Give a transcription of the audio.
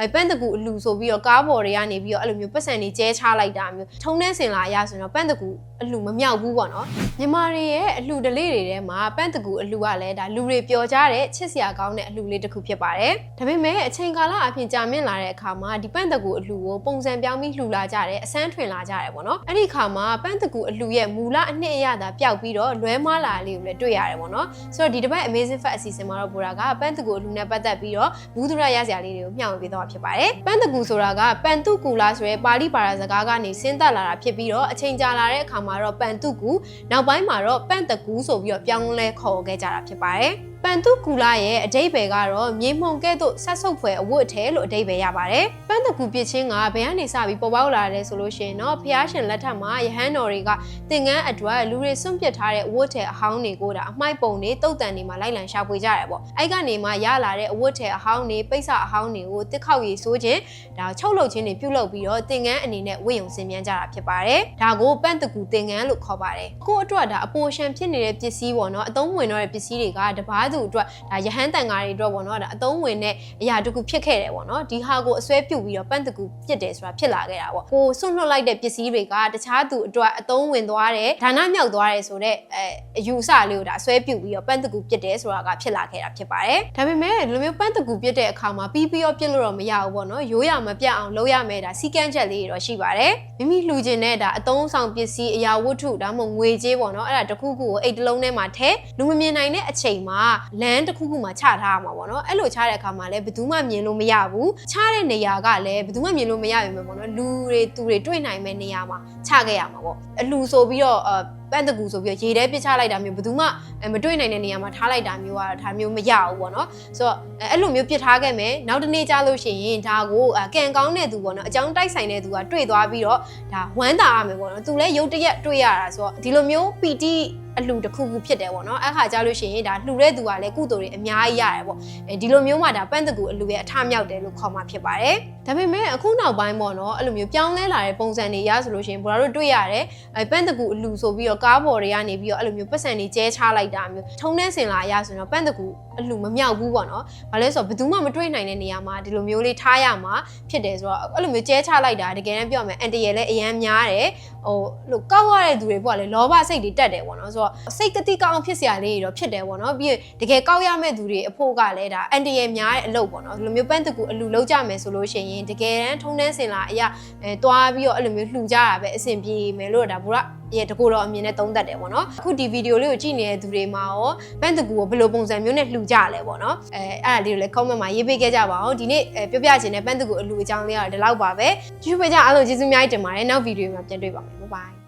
အဲပန့်တကူအလူဆိုပြီးတော့ကားပေါ်တွေကနေပြီးတော့အဲ့လိုမျိုးပတ်စံတွေကျဲချလိုက်တာမျိုးထုံနှဲစင်လာအရဆိုရင်တော့ပန့်တကူအလူမမြောက်ဘူးပေါ့နော်မြန်မာတွေရဲ့အလူဒလေးတွေထဲမှာပန့်တကူအလူကလည်းဒါလူတွေပျော်ကြတဲ့ချစ်စရာကောင်းတဲ့အလူလေးတစ်ခုဖြစ်ပါတယ်ဒါပေမဲ့အချိန်ကာလအပြင်ကြာမြင့်လာတဲ့အခါမှာဒီပန့်တကူအလူကိုပုံစံပြောင်းပြီးလှူလာကြတယ်အစမ်းထွင်လာကြတယ်ပေါ့နော်အဲ့ဒီအခါမှာပန့်တကူအလူရဲ့မူလအနှစ်အရသာပျောက်ပြီးတော့လွဲမားလာလေးကိုလည်းတွေ့ရတယ်ပေါ့နော်ဆိုတော့ဒီတစ်ပတ် Amazing Fact အစီအစဉ်မှာတော့ဘူရာကပန့်တကူအလူနဲ့ပတ်သက်ပြီးတော့ဘူးဒုရရစရာလေးတွေကိုမျှဝေပေးသွားမှာဖြစ်ပါတယ်ပန့်တကူဆိုတာကပန်တုကူလာဆိုရဲပါဠိပါရစကားကနေဆင်းသက်လာတာဖြစ်ပြီးတော့အချိန်ကြာလာတဲ့အခါမှာတော့ပန်တုကူနောက်ပိုင်းမှာတော့ပန့်တကူဆိုပြီးတော့ပြောင်းလဲခေါ်ခဲ့ကြတာဖြစ်ပါတယ် ပန်တုကူလာရဲ့အတိတ်ပဲကတော့မြေမှုန်ကဲ့သို့ဆက်ဆုပ်ဖွယ်အဝတ်အထည်လို့အတိတ်ပဲရပါတယ်။ပန်တကူပြစ်ချင်းကဘယ်ကနေစပြီးပေါ်ပေါက်လာတယ်ဆိုလို့ရှိရင်တော့ဖျားရှင်လက်ထက်မှာယဟန်တော်တွေကတင်ကန်းအတွက်လူတွေစွန့်ပစ်ထားတဲ့အဝတ်အထည်အဟောင်းတွေကိုဒါအမိုက်ပုံတွေတုတ်တန်တွေမှာလိုက်လံရှာဖွေကြရတယ်ပေါ့။အဲ့ကနေမှရလာတဲ့အဝတ်အထည်အဟောင်းတွေပိတ်စအဟောင်းတွေကိုတစ်ခေါက်ရည်ဆိုးခြင်းဒါချုပ်လုပ်ခြင်းတွေပြုလုပ်ပြီးတော့တင်ကန်းအနေနဲ့ဝတ်ယုံစင်မြန်းကြတာဖြစ်ပါတယ်။ဒါကိုပန့်တကူတင်ကန်းလို့ခေါ်ပါတယ်။ကို့အတွက်ဒါအပိုရှန်ဖြစ်နေတဲ့ပစ္စည်းပေါ့နော်အသုံးဝင်တော့တဲ့ပစ္စည်းတွေကတပားသူအတွက်ဒါရဟန်းတန်ဃာတွေအတွက်ပေါ့နော်ဒါအသုံးဝင်တဲ့အရာတစ်ခုဖြစ်ခဲ့တယ်ပေါ့နော်ဒီဟာကိုအစွဲပြုတ်ပြီးတော့ပန့်တကူပြစ်တယ်ဆိုတာဖြစ်လာခဲ့တာပေါ့ကိုဆွန့်လွတ်လိုက်တဲ့ပစ္စည်းတွေကတခြားသူအတွက်အသုံးဝင်သွားတယ်ဒါနမြောက်သွားတယ်ဆိုတော့အဲအယူအဆလေးကိုဒါအစွဲပြုတ်ပြီးတော့ပန့်တကူပြစ်တယ်ဆိုတာကဖြစ်လာခဲ့တာဖြစ်ပါတယ်ဒါပေမဲ့ဒီလိုမျိုးပန့်တကူပြစ်တဲ့အခါမှာပြီးပြီးတော့ပြစ်လို့တော့မရဘူးပေါ့နော်ရိုးရမပြတ်အောင်လုပ်ရမယ်ဒါစီကန်းချက်လေးတွေတော့ရှိပါတယ်မိမိလှူခြင်းနဲ့ဒါအသုံးဆောင်ပစ္စည်းအရာဝတ္ထုဒါမှမဟုတ်ငွေကြေးပေါ့နော်အဲ့ဒါတစ်ခုခုကိုအိတ်တစ်လုံးထဲမှာထည့်လူမမြင်နိုင်တဲ့အချိန်မှာလမ်းတစ်ခုခုမှာချထားရမှာပေါ့နော်အဲ့လိုချတဲ့အခါမှာလည်းဘယ်သူမှမြင်လို့မရဘူးချတဲ့နေရာကလည်းဘယ်သူမှမြင်လို့မရပြီပဲပေါ့နော်လူတွေသူတွေတွေ့နိုင်မဲ့နေရာမှာချခဲ့ရမှာပေါ့အလူဆိုပြီးတော့အပန့်တကူဆိုပြီးတော့ရေထဲပစ်ချလိုက်တာမျိုးဘယ်သူမှမတွေ့နိုင်တဲ့နေရာမှာထားလိုက်တာမျိုးကတော့ဒါမျိုးမရဘူးပေါ့နော်ဆိုတော့အဲ့လိုမျိုးပစ်ထားခဲ့မယ်နောက်တစ်နေ့ကြာလို့ရှိရင်ဒါကိုကံကောင်းတဲ့သူပေါ့နော်အကြောင်းတိုက်ဆိုင်တဲ့သူကတွေ့သွားပြီးတော့ဒါဝမ်းသာရမယ်ပေါ့နော်သူလည်းရုတ်တရက်တွေ့ရတာဆိုတော့ဒီလိုမျိုးပီတိ အလှတစ်ခုခုဖြစ်တယ်ပေါ့နော်အဲ့ခါကြာလို့ရှိရင်ဒါလှူတဲ့သူကလည်းကုသိုလ်တွေအများကြီးရတယ်ပေါ့အဲဒီလိုမျိုးမှဒါပန့်တကူအလှရဲ့အထမြောက်တယ်လို့ခေါ်မှာဖြစ်ပါတယ် ဒါပေမဲ့အခုနောက်ပိုင်းပေါ့နော်အဲ့လိုမျိုးပြောင်းလဲလာတဲ့ပုံစံတွေရဆိုလို့ရှိရင်ဘုရားတို့တွေ့ရတယ်အဲပန့်တကူအလှဆိုပြီးတော့ကားပေါ်တွေကနေပြီးတော့အဲ့လိုမျိုးပတ်စံတွေကျဲချလိုက်တာမျိုးထုံနှဲစင်လာရဆိုရင်တော့ပန့်တကူအလှမမြောက်ဘူးပေါ့နော်ဘာလဲဆိုတော့ဘယ်သူမှမတွေ့နိုင်တဲ့နေရာမှာဒီလိုမျိုးလေးထားရမှာဖြစ်တယ်ဆိုတော့အဲ့လိုမျိုးကျဲချလိုက်တာတကယ်တမ်းပြောရမယ်အန်တရယ်လည်းအရန်များတယ်ဟိုလို့ကောက်ရတဲ့သူတွေပေါ့လေလောဘစိတ်တွေတက်တယ်ပေါ့နော်ဆိုတော့စိတ်ကတိကောင်းဖြစ်စရာလေးတွေတော့ဖြစ်တယ်ပေါ့နော်ပြီးရင်တကယ်ကောက်ရမဲ့သူတွေအဖို့ကလည်းဒါအန်တရယ်များတဲ့အလုပ်ပေါ့နော်ဒီလိုမျိုးပန်းတကူအလူလောက်ကြမယ်ဆိုလို့ရှိရင်တကယ်တမ်းထုံနှန်းစင်လာအရာအဲတွားပြီးတော့အဲ့လိုမျိုးလှူကြတာပဲအဆင်ပြေမယ်လို့ဒါဘုရားရဲ့တကူတော့အမြင်နဲ့သုံးသက်တယ်ပေါ့နော်အခုဒီဗီဒီယိုလေးကိုကြည့်နေတဲ့သူတွေမှာရောပန်းတကူကိုဘယ်လိုပုံစံမျိုးနဲ့လှူကြလဲပေါ့နော်အဲအဲ့ဒါလေးကိုလည်း comment မှာရေးပေးခဲ့ကြပါအောင်ဒီနေ့ပြောပြချင်တဲ့ပန်းတကူအလူအကြောင်းလေးကတော့ဒီလောက်ပါပဲကြည့်ပေးကြအားလုံးကျေးဇူးအများကြီးတင်ပါတယ်နောက်ဗီဒီယိုမှာပြန်တွေ့ပါမယ် bye bye